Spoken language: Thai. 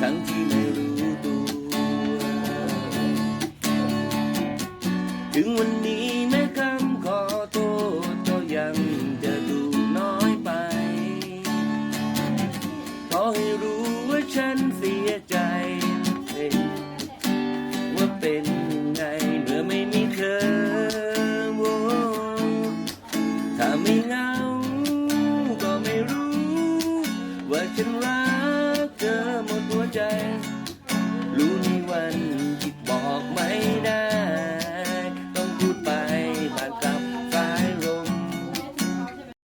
ทั้งที่ไม่รู้ตัว ถึงวันนี้แม้คำขอโทษก็ยังจะดูน้อยไป ขอให้รู้ว่าฉันเสียใจว่าเป็นยังไงเมื่อไม่มีเธอถ้าไม่เงาก็ไม่รู้ ว่าฉันรัก